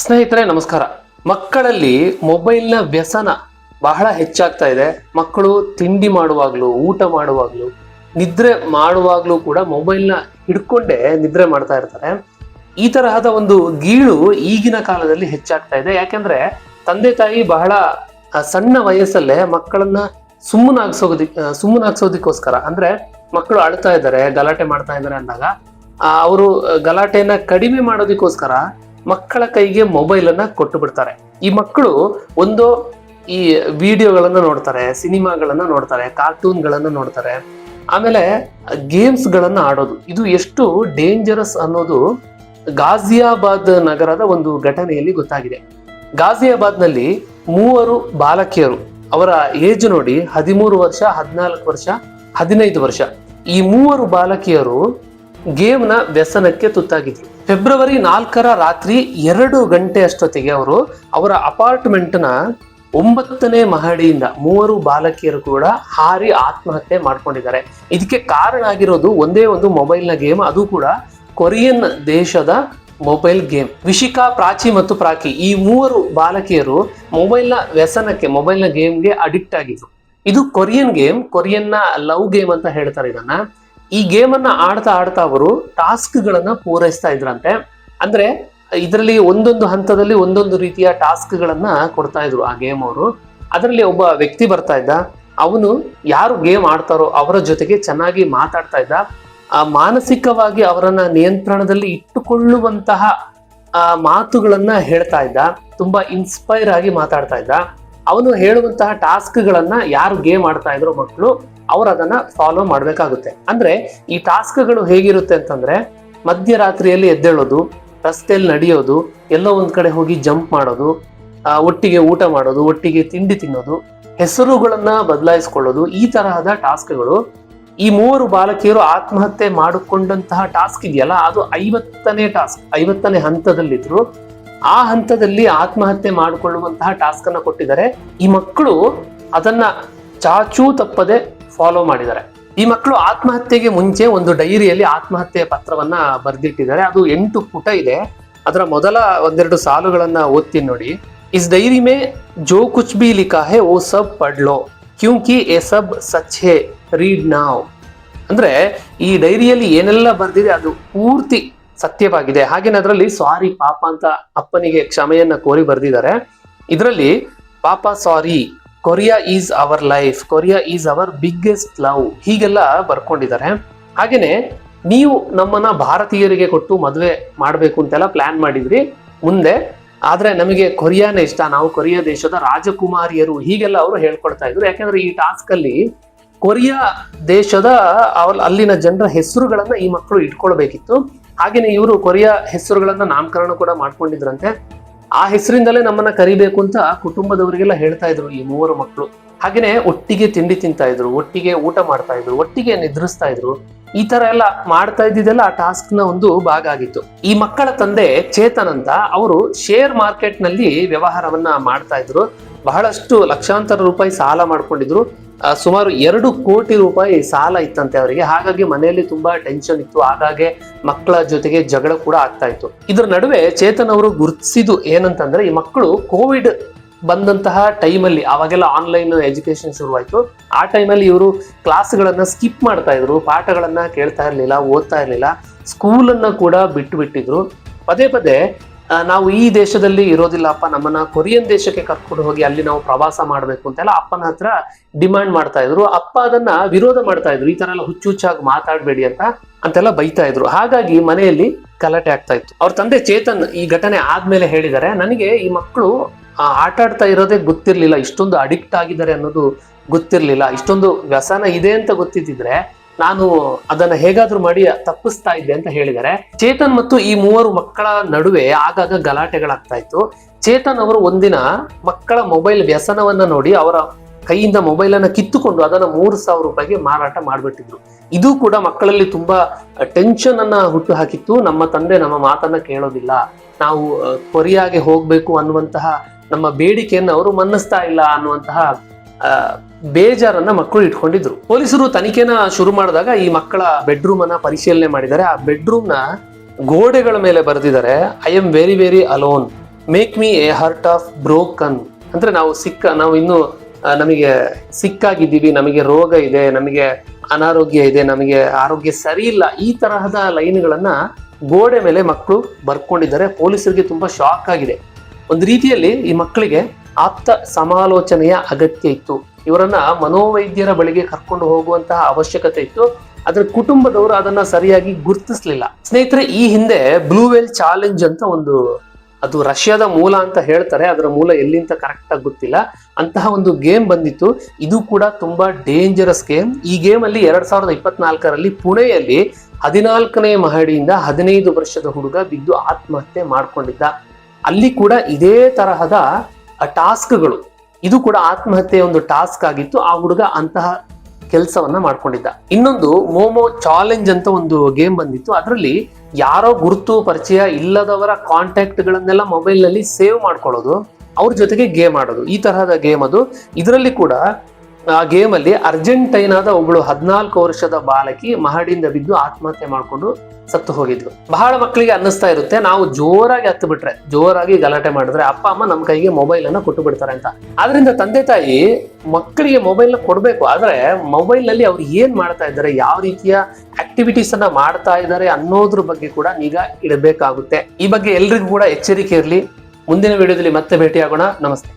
ಸ್ನೇಹಿತರೆ, ನಮಸ್ಕಾರ. ಮಕ್ಕಳಲ್ಲಿ ಮೊಬೈಲ್ನ ವ್ಯಸನ ಬಹಳ ಹೆಚ್ಚಾಗ್ತಾ ಇದೆ. ಮಕ್ಕಳು ತಿಂಡಿ ಮಾಡುವಾಗಲೂ, ಊಟ ಮಾಡುವಾಗಲೂ, ನಿದ್ರೆ ಮಾಡುವಾಗ್ಲೂ ಕೂಡ ಮೊಬೈಲ್ನ ಹಿಡ್ಕೊಂಡೇ ನಿದ್ರೆ ಮಾಡ್ತಾ ಇರ್ತಾರೆ. ಈ ತರಹದ ಒಂದು ಗೀಳು ಈಗಿನ ಕಾಲದಲ್ಲಿ ಹೆಚ್ಚಾಗ್ತಾ ಇದೆ. ಯಾಕೆಂದ್ರೆ ತಂದೆ ತಾಯಿ ಬಹಳ ಸಣ್ಣ ವಯಸ್ಸಲ್ಲೇ ಮಕ್ಕಳನ್ನ ಸುಮ್ಮನಾಗ್ಸೋದಿ ಸುಮ್ಮನಾಗ್ಸೋದಕ್ಕೋಸ್ಕರ, ಅಂದ್ರೆ ಮಕ್ಕಳು ಅಳ್ತಾ ಇದ್ದಾರೆ, ಗಲಾಟೆ ಮಾಡ್ತಾ ಇದ್ದಾರೆ ಅಂದಾಗ ಅವರು ಗಲಾಟೆನ ಕಡಿಮೆ ಮಾಡೋದಕ್ಕೋಸ್ಕರ ಮಕ್ಕಳ ಕೈಗೆ ಮೊಬೈಲ್ ಅನ್ನ ಕೊಟ್ಟು ಬಿಡ್ತಾರೆ. ಈ ಮಕ್ಕಳು ಒಂದು ಈ ವಿಡಿಯೋಗಳನ್ನ ನೋಡ್ತಾರೆ ಸಿನಿಮಾಗಳನ್ನ ನೋಡ್ತಾರೆ ಕಾರ್ಟೂನ್ಗಳನ್ನ ನೋಡ್ತಾರೆ. ಆಮೇಲೆ ಗೇಮ್ಸ್ ಗಳನ್ನ ಆಡೋದು. ಇದು ಎಷ್ಟು ಡೇಂಜರಸ್ ಅನ್ನೋದು ಗಾಜಿಯಾಬಾದ್ ನಗರದ ಒಂದು ಘಟನೆಯಲ್ಲಿ ಗೊತ್ತಾಗಿದೆ. ಗಾಜಿಯಾಬಾದ್ನಲ್ಲಿ ಮೂವರು ಬಾಲಕಿಯರು, ಅವರ ಏಜ್ ನೋಡಿ ಹದಿಮೂರು ವರ್ಷ, ಹದಿನಾಲ್ಕು ವರ್ಷ, ಹದಿನೈದು ವರ್ಷ. ಈ ಮೂವರು ಬಾಲಕಿಯರು ಗೇಮ್ನ ವ್ಯಸನಕ್ಕೆ ತುತ್ತಾಗಿದೆ ಫೆಬ್ರವರಿ ನಾಲ್ಕರ ರಾತ್ರಿ ಎರಡು ಗಂಟೆ ಅಷ್ಟೊತ್ತಿಗೆ ಅವರು ಅವರ ಅಪಾರ್ಟ್ಮೆಂಟ್ನ ಒಂಬತ್ತನೇ ಮಹಡಿಯಿಂದ ಮೂವರು ಬಾಲಕಿಯರು ಕೂಡ ಹಾರಿ ಆತ್ಮಹತ್ಯೆ ಮಾಡ್ಕೊಂಡಿದ್ದಾರೆ. ಇದಕ್ಕೆ ಕಾರಣ ಆಗಿರೋದು ಒಂದೇ ಒಂದು ಮೊಬೈಲ್ನ ಗೇಮ್, ಅದು ಕೂಡ ಕೊರಿಯನ್ ದೇಶದ ಮೊಬೈಲ್ ಗೇಮ್. ವಿಶಿಕಾ, ಪ್ರಾಚಿ ಮತ್ತು ಪ್ರಾಕಿ ಈ ಮೂವರು ಬಾಲಕಿಯರು ಮೊಬೈಲ್ನ ವ್ಯಸನಕ್ಕೆ, ಮೊಬೈಲ್ನ ಗೇಮ್ಗೆ ಅಡಿಕ್ಟ್ ಆಗಿದ್ರು. ಇದು ಕೊರಿಯನ್ ಗೇಮ್, ಕೊರಿಯನ್ನ ಲವ್ ಗೇಮ್ ಅಂತ ಹೇಳ್ತಾರೆ ಇದನ್ನ. ಈ ಗೇಮನ್ನು ಆಡ್ತಾ ಆಡ್ತಾ ಅವರು ಟಾಸ್ಕ್ ಗಳನ್ನ ಪೂರೈಸ್ತಾ ಇದ್ರಂತೆ. ಅಂದ್ರೆ ಇದರಲ್ಲಿ ಒಂದೊಂದು ಹಂತದಲ್ಲಿ ಒಂದೊಂದು ರೀತಿಯ ಟಾಸ್ಕ್ ಗಳನ್ನ ಕೊಡ್ತಾ ಇದ್ರು ಆ ಗೇಮ್ ಅವರು. ಅದರಲ್ಲಿ ಒಬ್ಬ ವ್ಯಕ್ತಿ ಬರ್ತಾ ಇದ್ದ. ಅವನು ಯಾರು ಗೇಮ್ ಆಡ್ತಾರೋ ಅವರ ಜೊತೆಗೆ ಚೆನ್ನಾಗಿ ಮಾತಾಡ್ತಾ ಇದ್ದ. ಆ ಮಾನಸಿಕವಾಗಿ ಅವರನ್ನ ನಿಯಂತ್ರಣದಲ್ಲಿ ಇಟ್ಟುಕೊಳ್ಳುವಂತಹ ಮಾತುಗಳನ್ನ ಹೇಳ್ತಾ ಇದ್ದ. ತುಂಬಾ ಇನ್ಸ್ಪೈರ್ ಆಗಿ ಮಾತಾಡ್ತಾ ಇದ್ದ. ಅವನು ಹೇಳುವಂತಹ ಟಾಸ್ಕ್ ಗಳನ್ನ ಯಾರು ಗೇಮ್ ಆಡ್ತಾ ಇದ್ರು ಮಕ್ಕಳು ಅವ್ರು ಅದನ್ನ ಫಾಲೋ ಮಾಡ್ಬೇಕಾಗುತ್ತೆ. ಅಂದ್ರೆ ಈ ಟಾಸ್ಕ್ಗಳು ಹೇಗಿರುತ್ತೆ ಅಂತಂದ್ರೆ ಮಧ್ಯರಾತ್ರಿಯಲ್ಲಿ ಎದ್ದೇಳೋದು ರಸ್ತೆಯಲ್ಲಿ ನಡೆಯೋದು, ಎಲ್ಲೋ ಒಂದ್ ಕಡೆ ಹೋಗಿ ಜಂಪ್ ಮಾಡೋದು ಒಟ್ಟಿಗೆ ಊಟ ಮಾಡೋದು, ಒಟ್ಟಿಗೆ ತಿಂಡಿ ತಿನ್ನೋದು, ಹೆಸರುಗಳನ್ನ ಬದಲಾಯಿಸ್ಕೊಳ್ಳೋದು, ಈ ತರಹದ ಟಾಸ್ಕ್ಗಳು ಈ ಮೂವರು ಬಾಲಕಿಯರು ಆತ್ಮಹತ್ಯೆ ಮಾಡಿಕೊಂಡಂತಹ ಟಾಸ್ಕ್ ಇದೆಯಲ್ಲ, ಅದು ಐವತ್ತನೇ ಟಾಸ್ಕ್, ಐವತ್ತನೇ ಹಂತದಲ್ಲಿದ್ರು ಆ ಹಂತದಲ್ಲಿ ಆತ್ಮಹತ್ಯೆ ಮಾಡಿಕೊಳ್ಳುವಂತಹ ಟಾಸ್ಕ್ ಅನ್ನ ಕೊಟ್ಟಿದ್ದಾರೆ. ಈ ಮಕ್ಕಳು ಅದನ್ನ ಚಾಚೂ ತಪ್ಪದೆ ಫಾಲೋ ಮಾಡಿದ್ದಾರೆ. ಈ ಮಕ್ಕಳು ಆತ್ಮಹತ್ಯೆಗೆ ಮುಂಚೆ ಒಂದು ಡೈರಿಯಲ್ಲಿ ಆತ್ಮಹತ್ಯೆ ಪತ್ರವನ್ನ ಬರೆದಿಟ್ಟಿದ್ದಾರೆ. ಅದು ಎಂಟು ಪುಟ ಇದೆ. ಅದರ ಮೊದಲ ಒಂದೆರಡು ಸಾಲುಗಳನ್ನ ಓದ್ತೀನಿ ನೋಡಿ. ಇಸ್ ಡೈರಿ ಮೇ ಜೋ ಕುಚ್ ಬಿ ಲಿಖಾ ಹೇ, ಓ ಸಬ್ ಪಡ್ಲೋ. ಕ್ಯೂಂಕಿ ಎ ಸಬ್ ಸಚ್ ಹೇ, ರೀಡ್ ನಾವ್. ಅಂದ್ರೆ ಈ ಡೈರಿಯಲ್ಲಿ ಏನೆಲ್ಲ ಬರ್ದಿದೆ, ಅದು ಪೂರ್ತಿ ಸತ್ಯವಾಗಿದೆ. ಹಾಗೇನೆ ಅದರಲ್ಲಿ ಸಾರಿ ಪಾಪ ಅಂತ ಅಪ್ಪನಿಗೆ ಕ್ಷಮೆಯನ್ನ ಕೋರಿ ಬರೆದಿದ್ದಾರೆ. ಇದರಲ್ಲಿ papa sorry Korea is our life Korea is our biggest love ಹೀಗೆಲ್ಲ ಬರ್ಕೊಂಡಿದ್ದಾರೆ. ಹಾಗೇನೆ ನೀವು ನಮ್ಮನ್ನ ಭಾರತೀಯರಿಗೆ ಕೊಟ್ಟು ಮದುವೆ ಮಾಡಬೇಕು ಅಂತೆಲ್ಲ ಪ್ಲಾನ್ ಮಾಡಿದ್ರಿ. ಮುಂದೆ ಆದ್ರೆ ನಮಗೆ ಕೊರಿಯಾನೇ ಇಷ್ಟ, ನಾವು ಕೊರಿಯಾ ದೇಶದ ರಾಜಕುಮಾರಿಯರು ಹೀಗೆಲ್ಲ ಅವರು ಹೇಳ್ಕೊಡ್ತಾ ಇದ್ರು. ಯಾಕಂದ್ರೆ ಈ ಟಾಸ್ಕ್ ಅಲ್ಲಿ ಕೊರಿಯಾ ದೇಶದ ಅಲ್ಲಿನ ಜನರ ಹೆಸರುಗಳನ್ನ ಈ ಮಕ್ಕಳು ಇಟ್ಕೊಳ್ಬೇಕಿತ್ತು. ಹಾಗೇನೆ ಇವರು ಕೊರಿಯಾ ಹೆಸರುಗಳನ್ನ ನಾಮಕರಣ ಕೂಡ ಮಾಡ್ಕೊಂಡಿದ್ರಂತೆ. ಆ ಹೆಸರಿಂದಲೇ ನಮ್ಮನ್ನ ಕರಿಬೇಕು ಅಂತ ಕುಟುಂಬದವರಿಗೆಲ್ಲ ಹೇಳ್ತಾ ಇದ್ರು ಈ ಮೂವರು ಮಕ್ಕಳು ಹಾಗೇನೆ ಒಟ್ಟಿಗೆ ತಿಂಡಿ ತಿಂತಾ ಇದ್ರು, ಒಟ್ಟಿಗೆ ಊಟ ಮಾಡ್ತಾ ಇದ್ರು, ಒಟ್ಟಿಗೆ ನಿದ್ರಿಸ್ತಾ ಇದ್ರು. ಈ ತರ ಎಲ್ಲ ಮಾಡ್ತಾ ಇದ್ದಿದ್ದೆಲ್ಲ ಆ ಟಾಸ್ಕ್ನ ಒಂದು ಭಾಗ ಆಗಿತ್ತು. ಈ ಮಕ್ಕಳ ತಂದೆ ಚೇತನ್ ಅಂತ ಅವರು ಶೇರ್ ಮಾರ್ಕೆಟ್ನಲ್ಲಿ ವ್ಯವಹಾರವನ್ನ ಮಾಡ್ತಾ ಇದ್ರು. ಬಹಳಷ್ಟು ಲಕ್ಷಾಂತರ ರೂಪಾಯಿ ಸಾಲ ಮಾಡ್ಕೊಂಡಿದ್ರು. ಸುಮಾರು ಎರಡು ಕೋಟಿ ರೂಪಾಯಿ ಸಾಲ ಇತ್ತಂತೆ ಅವರಿಗೆ. ಹಾಗಾಗಿ ಮನೆಯಲ್ಲಿ ತುಂಬಾ ಟೆನ್ಷನ್ ಇತ್ತು. ಹಾಗಾಗಿ ಮಕ್ಕಳ ಜೊತೆಗೆ ಜಗಳ ಕೂಡ ಆಗ್ತಾ ಇತ್ತು. ಇದ್ರ ನಡುವೆ ಚೇತನ್ ಅವರು ಗುರುತಿಸಿದ್ದು ಏನಂತಂದ್ರೆ, ಈ ಮಕ್ಕಳು ಕೋವಿಡ್ ಬಂದಂತಹ ಟೈಮಲ್ಲಿ ಅವಾಗೆಲ್ಲ ಆನ್ಲೈನ್ ಎಜುಕೇಶನ್ ಶುರುವಾಯಿತು. ಆ ಟೈಮಲ್ಲಿ ಇವರು ಕ್ಲಾಸ್ಗಳನ್ನ ಸ್ಕಿಪ್ ಮಾಡ್ತಾ ಇದ್ರು. ಪಾಠಗಳನ್ನ ಕೇಳ್ತಾ ಇರಲಿಲ್ಲ, ಓದ್ತಾ ಇರಲಿಲ್ಲ. ಸ್ಕೂಲನ್ನ ಕೂಡ ಬಿಟ್ಟು ಬಿಟ್ಟಿದ್ರು ಪದೇ ಪದೇ ನಾವು ಈ ದೇಶದಲ್ಲಿ ಇರೋದಿಲ್ಲಪ್ಪ, ನಮ್ಮನ್ನ ಕೊರಿಯನ್ ದೇಶಕ್ಕೆ ಕರ್ಕೊಂಡು ಹೋಗಿ ಅಲ್ಲಿ ನಾವು ಪ್ರವಾಸ ಮಾಡಬೇಕು ಅಂತೆಲ್ಲ ಅಪ್ಪನ ಹತ್ರ ಡಿಮ್ಯಾಂಡ್ ಮಾಡ್ತಾ ಇದ್ರು. ಅಪ್ಪ ಅದನ್ನ ವಿರೋಧ ಮಾಡ್ತಾ ಇದ್ರು. ಈ ತರ ಎಲ್ಲ ಹುಚ್ಚು ಹುಚ್ಚಾಗಿ ಮಾತಾಡಬೇಡಿ ಅಂತ, ಅಂತೆಲ್ಲ ಬೈತಾ ಇದ್ರು. ಹಾಗಾಗಿ ಮನೆಯಲ್ಲಿ ಗಲಾಟೆ ಆಗ್ತಾ ಇತ್ತು. ಅವ್ರ ತಂದೆ ಚೇತನ್ ಈ ಘಟನೆ ಆದ್ಮೇಲೆ ಹೇಳಿದ್ದಾರೆ. ನನಗೆ ಈ ಮಕ್ಕಳು ಆಟ ಆಡ್ತಾ ಇರೋದೇ ಗೊತ್ತಿರ್ಲಿಲ್ಲ. ಇಷ್ಟೊಂದು ಅಡಿಕ್ಟ್ ಆಗಿದ್ದಾರೆ ಅನ್ನೋದು ಗೊತ್ತಿರ್ಲಿಲ್ಲ. ಇಷ್ಟೊಂದು ವ್ಯಸನ ಇದೆ ಅಂತ ಗೊತ್ತಿದ್ದಿದ್ರೆ ನಾನು ಅದನ್ನ ಹೇಗಾದ್ರೂ ಮಾಡಿ ತಪ್ಪಿಸ್ತಾ ಇದ್ದೆ ಅಂತ ಹೇಳಿದ್ದಾರೆ. ಚೇತನ್ ಮತ್ತು ಈ ಮೂವರು ಮಕ್ಕಳ ನಡುವೆ ಆಗಾಗ ಗಲಾಟೆಗಳಾಗ್ತಾ ಇತ್ತು. ಚೇತನ್ ಅವರು ಒಂದಿನ ಮಕ್ಕಳ ಮೊಬೈಲ್ ವ್ಯಸನವನ್ನ ನೋಡಿ ಅವರ ಕೈಯಿಂದ ಮೊಬೈಲ್ ಅನ್ನ ಕಿತ್ತುಕೊಂಡು ಅದನ್ನ ಮೂರು ಸಾವಿರ ರೂಪಾಯಿಗೆ ಮಾರಾಟ ಮಾಡಿಬಿಟ್ಟಿದ್ರು. ಇದು ಕೂಡ ಮಕ್ಕಳಲ್ಲಿ ತುಂಬಾ ಟೆನ್ಷನ್ ಅನ್ನ ಹುಟ್ಟು ಹಾಕಿತ್ತು. ನಮ್ಮ ತಂದೆ ನಮ್ಮ ಮಾತನ್ನ ಕೇಳೋದಿಲ್ಲ. ನಾವು ಕೊರಿಯಾಗೆ ಹೋಗ್ಬೇಕು ಅನ್ನುವಂತಹ ನಮ್ಮ ಬೇಡಿಕೆಯನ್ನು ಅವರು ಮನ್ನಿಸ್ತಾ ಇಲ್ಲ ಅನ್ನುವಂತಹ ಬೇಜಾರನ್ನ ಮಕ್ಕಳು ಇಟ್ಕೊಂಡಿದ್ರು. ಪೊಲೀಸರು ತನಿಖೆನ ಶುರು ಮಾಡಿದಾಗ ಈ ಮಕ್ಕಳ ಬೆಡ್ರೂಮ್ ಅನ್ನ ಪರಿಶೀಲನೆ ಮಾಡಿದ್ದಾರೆ. ಆ ಬೆಡ್ರೂಮ್ನ ಗೋಡೆಗಳ ಮೇಲೆ ಬರೆದಿದ್ದಾರೆ I am very very alone make me a heart of broken ಅಂದ್ರೆ ನಾವು ಸಿಕ್ಕ, ನಾವು ಇನ್ನು ನಮಗೆ ಸಿಕ್ಕಾಗಿದ್ದೀವಿ, ನಮಗೆ ರೋಗ ಇದೆ, ನಮಗೆ ಅನಾರೋಗ್ಯ ಇದೆ, ನಮಗೆ ಆರೋಗ್ಯ ಸರಿ ಇಲ್ಲ, ಈ ತರಹದ ಲೈನ್ಗಳನ್ನ ಗೋಡೆ ಮೇಲೆ ಮಕ್ಕಳು ಬರ್ಕೊಂಡಿದ್ದಾರೆ. ಪೊಲೀಸರಿಗೆ ತುಂಬಾ ಶಾಕ್ ಆಗಿದೆ. ಒಂದು ರೀತಿಯಲ್ಲಿ ಈ ಮಕ್ಕಳಿಗೆ ಆಪ್ತ ಸಮಾಲೋಚನೆಯ ಅಗತ್ಯ ಇತ್ತು. ಇವರನ್ನ ಮನೋವೈದ್ಯರ ಬಳಿಗೆ ಕರ್ಕೊಂಡು ಹೋಗುವಂತಹ ಅವಶ್ಯಕತೆ ಇತ್ತು. ಆದ್ರೆ ಕುಟುಂಬದವರು ಅದನ್ನ ಸರಿಯಾಗಿ ಗುರುತಿಸ್ಲಿಲ್ಲ. ಸ್ನೇಹಿತರೆ, ಈ ಹಿಂದೆ ಬ್ಲೂ ವೇಲ್ ಚಾಲೆಂಜ್ ಅಂತ ಒಂದು, ಅದು ರಷ್ಯಾದ ಮೂಲ ಅಂತ ಹೇಳ್ತಾರೆ. ಅದರ ಮೂಲ ಎಲ್ಲಿಂತ ಕರೆಕ್ಟ್ ಆಗಿ ಗೊತ್ತಿಲ್ಲ. ಅಂತಹ ಒಂದು ಗೇಮ್ ಬಂದಿತ್ತು. ಇದು ಕೂಡ ತುಂಬಾ ಡೇಂಜರಸ್ ಗೇಮ್ ಈ ಗೇಮ್ ಅಲ್ಲಿ ಎರಡ್ ಸಾವಿರದ ಇಪ್ಪತ್ನಾಲ್ಕರಲ್ಲಿ ಪುಣೆಯಲ್ಲಿ ಹದಿನಾಲ್ಕನೇ ಮಹಡಿಯಿಂದ ಹದಿನೈದು ವರ್ಷದ ಹುಡುಗ ಬಿದ್ದು ಆತ್ಮಹತ್ಯೆ ಮಾಡ್ಕೊಂಡಿದ್ದ. ಅಲ್ಲಿ ಕೂಡ ಇದೇ ತರಹದ ಟಾಸ್ಕ್ಗಳು. ಇದು ಕೂಡ ಆತ್ಮಹತ್ಯೆಯ ಒಂದು ಟಾಸ್ಕ್ ಆಗಿತ್ತು. ಆ ಹುಡುಗ ಅಂತಹ ಕೆಲಸವನ್ನ ಮಾಡ್ಕೊಂಡಿದ್ದ. ಇನ್ನೊಂದು ಮೋಮೋ ಚಾಲೆಂಜ್ ಅಂತ ಒಂದು ಗೇಮ್ ಬಂದಿತ್ತು. ಅದರಲ್ಲಿ ಯಾರೋ ಗುರುತು, ಪರಿಚಯ ಇಲ್ಲದವರ ಕಾಂಟ್ಯಾಕ್ಟ್ ಗಳನ್ನೆಲ್ಲ ಸೇವ್ ಮಾಡ್ಕೊಳ್ಳೋದು, ಅವ್ರ ಜೊತೆಗೆ ಗೇಮ್ ಆಡೋದು. ಈ ತರಹದ ಗೇಮ್ ಅದು. ಇದರಲ್ಲಿ ಕೂಡ ಆ ಗೇಮ್ ಅಲ್ಲಿ ಅರ್ಜೆಂಟೈನಾದ ಒಬ್ಬಳು ಹದಿನಾಲ್ಕು ವರ್ಷದ ಬಾಲಕಿ ಮಹಡಿಯಿಂದ ಬಿದ್ದು ಆತ್ಮಹತ್ಯೆ ಮಾಡಿಕೊಂಡು ಸತ್ತು ಹೋಗಿದ್ಲು. ಬಹಳ ಮಕ್ಕಳಿಗೆ ಅನ್ನಿಸ್ತಾ ಇರುತ್ತೆ. ನಾವು ಜೋರಾಗಿ ಹತ್ತು ಬಿಟ್ರೆ, ಜೋರಾಗಿ ಗಲಾಟೆ ಮಾಡಿದ್ರೆ ಅಪ್ಪ, ಅಮ್ಮ ನಮ್ಮ ಕೈಗೆ ಮೊಬೈಲ್ ಅನ್ನ ಕೊಟ್ಟು ಬಿಡ್ತಾರೆ ಅಂತ. ಆದ್ರಿಂದ ತಂದೆ ತಾಯಿ ಮಕ್ಕಳಿಗೆ ಮೊಬೈಲ್ ಕೊಡ್ಬೇಕು. ಆದ್ರೆ ಮೊಬೈಲ್ನಲ್ಲಿ ಅವ್ರು ಏನ್ ಮಾಡ್ತಾ ಇದ್ದಾರೆ, ಯಾವ ರೀತಿಯ ಆಕ್ಟಿವಿಟೀಸ್ ಅನ್ನ ಮಾಡ್ತಾ ಇದ್ದಾರೆ ಅನ್ನೋದ್ರ ಬಗ್ಗೆ ಕೂಡ ನಿಗಾ ಇಡಬೇಕಾಗುತ್ತೆ. ಈ ಬಗ್ಗೆ ಎಲ್ರಿಗೂ ಕೂಡ ಎಚ್ಚರಿಕೆ ಇರಲಿ. ಮುಂದಿನ ವಿಡಿಯೋದಲ್ಲಿ ಮತ್ತೆ ಭೇಟಿಯಾಗೋಣ. ನಮಸ್ತೆ.